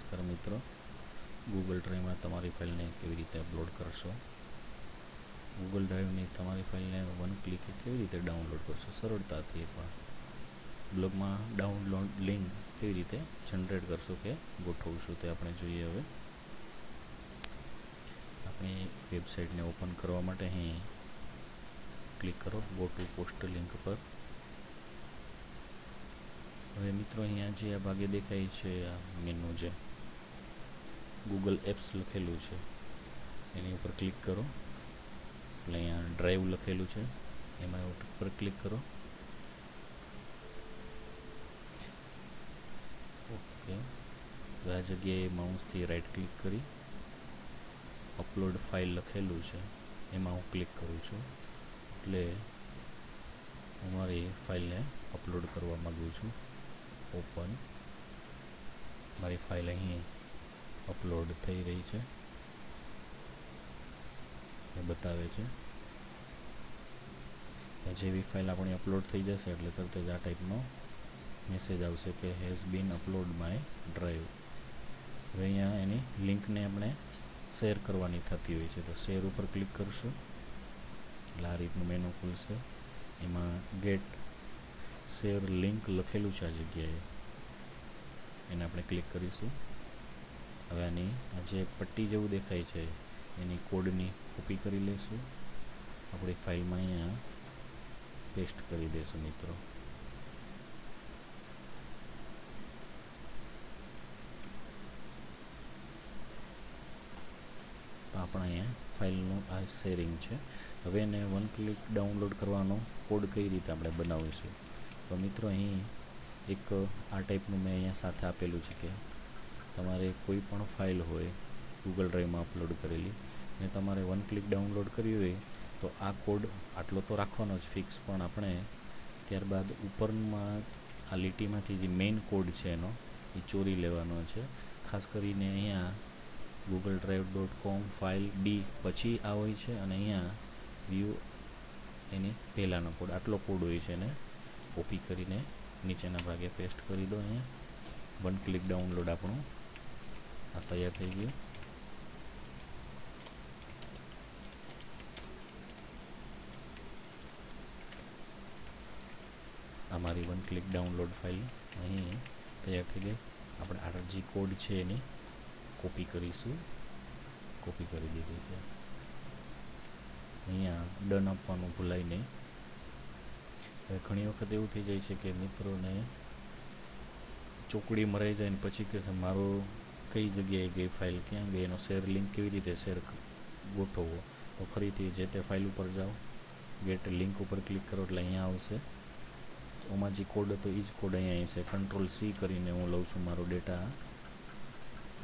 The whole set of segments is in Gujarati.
નમસ્કાર મિત્રો ગૂગલ ડ્રાઈવમાં તમારી ફાઇલને કેવી રીતે અપલોડ કરશો? ગૂગલ ડ્રાઈવની તમારી ફાઇલને વન ક્લિકે કેવી રીતે ડાઉનલોડ કરશો? સરળતાથી પણ બ્લોગમાં ડાઉનલોડ લિંક કેવી રીતે જનરેટ કરશો કે ગોઠવશો તે આપણે જોઈએ હવે. આપણી વેબસાઇટને ઓપન કરવા માટે અહીં ક્લિક કરો ગો ટુ પોસ્ટ લિંક પર. હવે મિત્રો, અહીંયા જે આ ભાગે દેખાય છે, આ મેનુ જે ગૂગલ એપ્સ લખેલું છે. એની ઉપર ક્લિક કરો. એટલે અહીંયા ડ્રાઈવ લખેલું છે. એમાં ઉપર ક્લિક કરો. ઓકે આ જગ્યાએ માઉસથી રાઈટ ક્લિક કરી. અપલોડ ફાઇલ લખેલું છે. એમાં હું ક્લિક કરું છું. એટલે હું મારી ફાઇલને અપલોડ કરવા માગું છું. ઓપન મારી ફાઇલ અહીં અપલોડ થઈ રહી છે. એ બતાવે છે. જેવી ફાઇલ આપણી અપલોડ થઈ જશે, એટલે તરત જ આ ટાઈપનો મેસેજ આવશે કે has been upload my drive હવે અહીંયા એની લિંકને આપણે શેર કરવાની થતી હોય છે. તો શેર ઉપર ક્લિક કરશું. એટલે આ રીતનું મેનુ ખુલશે. એમાં ગેટ શેર લિંક લખેલું છે આ જગ્યાએ. એને આપણે ક્લિક કરીશું. હવે આની આ જે પટ્ટી જેવું દેખાય છે. એની કોડની કોપી કરી લઈશું આપણી ફાઇલમાં અહીંયા પેસ્ટ કરી દઈશું મિત્રો. આપણા અહીંયા ફાઇલનું આ શેરિંગ છે. હવે એને વન ક્લિક ડાઉનલોડ કરવાનો કોડ કઈ રીતે આપણે બનાવીશું? તો મિત્રો અહીં એક આ ટાઈપનું મેં અહીંયા સાથે આપેલું છે કે તમારે કોઈ પણ ફાઇલ હોય ગૂગલ ડ્રાઈવમાં અપલોડ કરેલી, ને તમારે વન ક્લિક ડાઉનલોડ કરવી હોય, તો આ કોડ આટલો તો રાખવાનો જ ફિક્સ પણ આપણે ત્યારબાદ ઉપરમાં આ લીટીમાંથી જે મેઇન કોડ છે એનો, એ ચોરી લેવાનો છે. ખાસ કરીને અહીંયા Google drive dot com file D પછી આ હોય છે અને અહીંયા વ્યૂ એની પહેલાંનો કોડ આટલો કોડ હોય છે એને કોપી કરીને નીચેના ભાગે પેસ્ટ કરી દો અહીંયા. વન ક્લિક ડાઉનલોડ આપણું આ તૈયાર થઈ ગયું આ મારી વન ક્લિક ડાઉનલોડ ફાઇલ અહીં તૈયાર થઈ ગઈ આપણે આ જે કોડ છે એની કોપી કરીશું. કોપી કરી દીધી છે. અહીંયા ડન આપવાનું ભૂલાય નહીં. ઘણી વખત એવું થઈ જાય છે કે મિત્રોને ચોકડી મરાઈ જાય ને પછી કે મારો કઈ જગ્યાએ ગઈ ફાઇલ ક્યાં ગઈ એનો શેર લિંક કેવી રીતે શેર ગોઠવવો? તો ફરીથી જે તે ફાઇલ ઉપર જાઓ ગેટ લિંક ઉપર ક્લિક કરો એટલે અહીંયા આવશે. ઓમાં જે કોડ હતો એ જ કોડ અહીંયા છે. કંટ્રોલ સી કરીને હું લઉં છું મારો ડેટા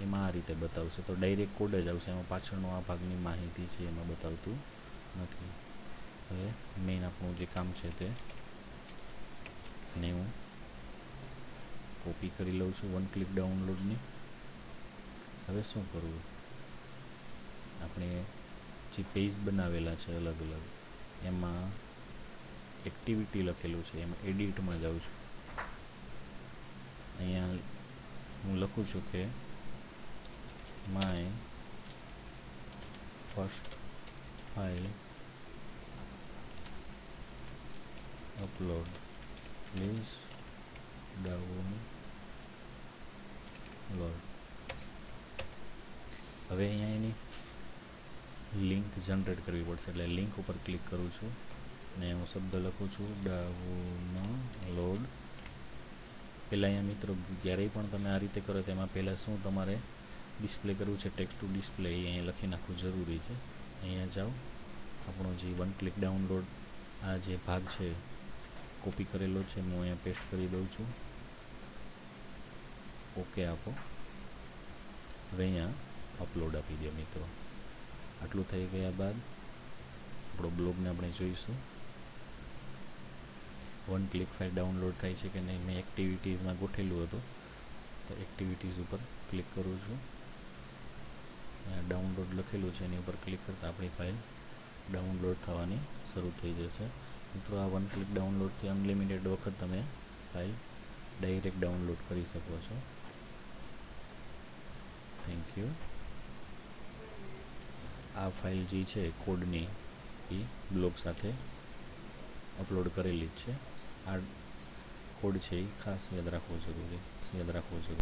એમાં આ રીતે બતાવશે. તો ડાયરેક્ટ કોડ જ આવશે. એમાં પાછળનો આ ભાગની માહિતી છે, એમાં બતાવતું નથી. હવે મેઇન આપણું જે કામ છે તે ને હું કોપી કરી લઉં છું. વન ક્લિક ડાઉનલોડની હવે શું કરવું? આપણે જે પેજ બનાવેલા છે અલગ અલગ, એમાં એક્ટિવિટી લખેલું છે, એમાં એડિટમાં જાઉં છું. અહીંયા હું લખું છું કે my first file upload please download હવે અહીંયા એની લિંક જનરેટ કરવી પડશે. એટલે લિંક ઉપર ક્લિક કરું છું ને હું શબ્દ લખું છું. ડાઉનલોડ. પહેલાં અહીંયા મિત્રો ક્યારેય પણ તમે આ રીતે કરો તેમાં પહેલાં શું તમારે ડિસ્પ્લે કરવું છે? ટેક્સ ટુ ડિસ્પ્લે એ અહીંયા લખી નાખવું જરૂરી છે. અહીંયા જાઓ. આપણો જે વન ક્લિક ડાઉનલોડ આ જે ભાગ છે કોપી કરેલો છે, હું અહીંયા પેસ્ટ કરી દઉં છું. ઓકે આપો. હવે અહીંયા અપલોડ આપી દે મિત્રો. આટલું થઈ ગયા બાદ આપણો બ્લોગને આપણે જોઈશું. વન ક્લિક ફાઇલ ડાઉનલોડ થાય છે કે નહીં, મેં એક્ટિવિટીઝમાં ગોઠેલું હતું. તો એક્ટિવિટીઝ ઉપર ક્લિક કરું છું. ડાઉનલોડ લખેલું છે, એની ઉપર ક્લિક કરતાં આપણી ફાઇલ ડાઉનલોડ થવાની શરૂ થઈ જશે. મિત્રો, આ વન ક્લિક ડાઉનલોડથી અનલિમિટેડ વખત તમે ફાઇલ ડાયરેક્ટ ડાઉનલોડ કરી શકો છો. થેન્ક યુ આ ફાઇલ જે છે કોડની એ બ્લોગ સાથે અપલોડ કરેલી જ છે. આ કોડ છે એ ખાસ યાદ રાખવો જરૂરી, યાદ રાખવો જરૂરી.